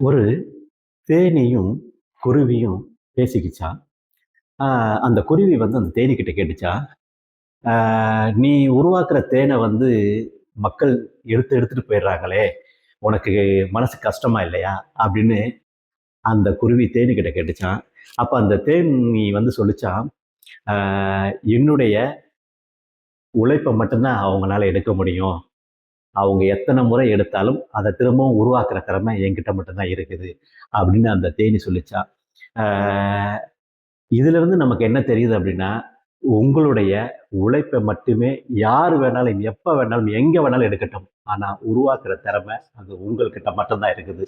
ஒரு தேனியும் குருவியும் பேசிக்கிச்சா? அந்த குருவி வந்து அந்த தேனிக்கிட்ட கேட்டுச்சா? நீ உருவாக்குற தேனை வந்து மக்கள் எடுத்து எடுத்துட்டு போயிடுறாங்களே உனக்கு மனசு கஷ்டமா இல்லையா? அப்படின்னு அந்த குருவி தேனிக்கிட்ட கேட்டுச்சான் அப்போ அந்த தேனி வந்து சொல்லிச்சான் என்னுடைய உழைப்பை மட்டும்தான் அவங்களால எடுக்க முடியும். அவங்க எத்தனை முறை எடுத்தாலும் அதை திரும்பவும் உருவாக்குற திறமை என்கிட்ட மட்டும்தான் இருக்குது அப்படின்னு அந்த தேனி சொல்லிச்சா. இதிலிருந்து நமக்கு என்ன தெரியுது அப்படின்னா உங்களுடைய உழைப்பை மட்டுமே யார் வேணாலும் எப்போ வேணாலும் எங்கே வேணாலும் எடுக்கட்டும். ஆனால் உருவாக்குற திறமை அது உங்கள்கிட்ட மட்டும்தான் இருக்குது.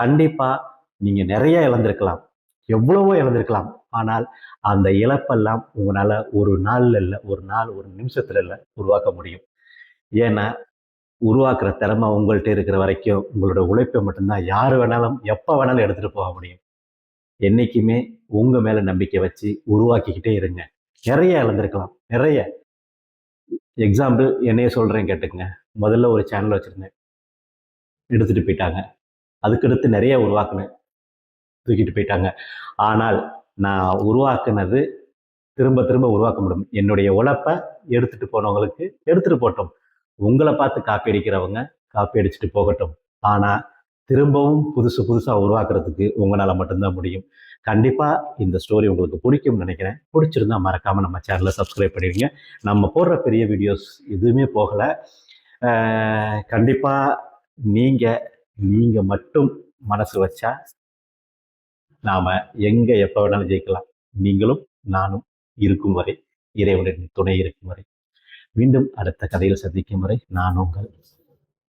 கண்டிப்பாக நீங்கள் நிறைய இழந்திருக்கலாம். எவ்வளவோ இழந்திருக்கலாம். ஆனால் அந்த இழப்பெல்லாம் உங்களால் ஒரு நாளில் இல்லை ஒரு நாள் ஒரு நிமிஷத்துல இல்லை உருவாக்க முடியும். ஏன்னா உருவாக்குற திறமை உங்கள்கிட்ட இருக்கிற வரைக்கும் உங்களோட உழைப்பை மட்டும்தான் யார் வேணாலும் எப்போ வேணாலும் எடுத்துகிட்டு போக முடியும். என்றைக்குமே உங்கள் மேலே நம்பிக்கை வச்சு உருவாக்கிக்கிட்டே இருங்க. நிறைய இழந்திருக்கலாம். நிறைய. எக்ஸாம்பிள் என்னைய சொல்கிறேன் கேட்டுக்கங்க. முதல்ல ஒரு சேனல் வச்சுருந்தேன். எடுத்துகிட்டு போயிட்டாங்க. அதுக்கடுத்து நிறைய உருவாக்குனேன். தூக்கிட்டு போயிட்டாங்க. ஆனால் நான் உருவாக்குனது திரும்ப திரும்ப உருவாக்க முடியும். என்னுடைய உழைப்பை எடுத்துகிட்டு போனவங்களுக்கு எடுத்துகிட்டு போட்டோம். உங்களை பார்த்து காப்பி அடிக்கிறவங்க காப்பி அடிச்சுட்டு போகட்டும். ஆனால் திரும்பவும் புதுசு புதுசாக உருவாக்குறதுக்கு உங்களால் மட்டும்தான் முடியும். கண்டிப்பாக இந்த ஸ்டோரி உங்களுக்கு பிடிக்கும்னு நினைக்கிறேன். பிடிச்சிருந்தா மறக்காமல் நம்ம சேனலை சப்ஸ்கிரைப் பண்ணிடுங்க. நம்ம போடுற பெரிய வீடியோஸ் எதுவுமே போகலை. கண்டிப்பாக நீங்கள் நீங்கள் மட்டும் மனசு வச்சா நாம் எங்கே எப்போ வேணாலும் ஜெயிக்கலாம். நீங்களும் நானும் இருக்கும் வரை இறைவனின் துணை இருக்கும் வரை. மீண்டும் அடுத்த கதையில் சந்திக்கும் வரை நான் உங்கள்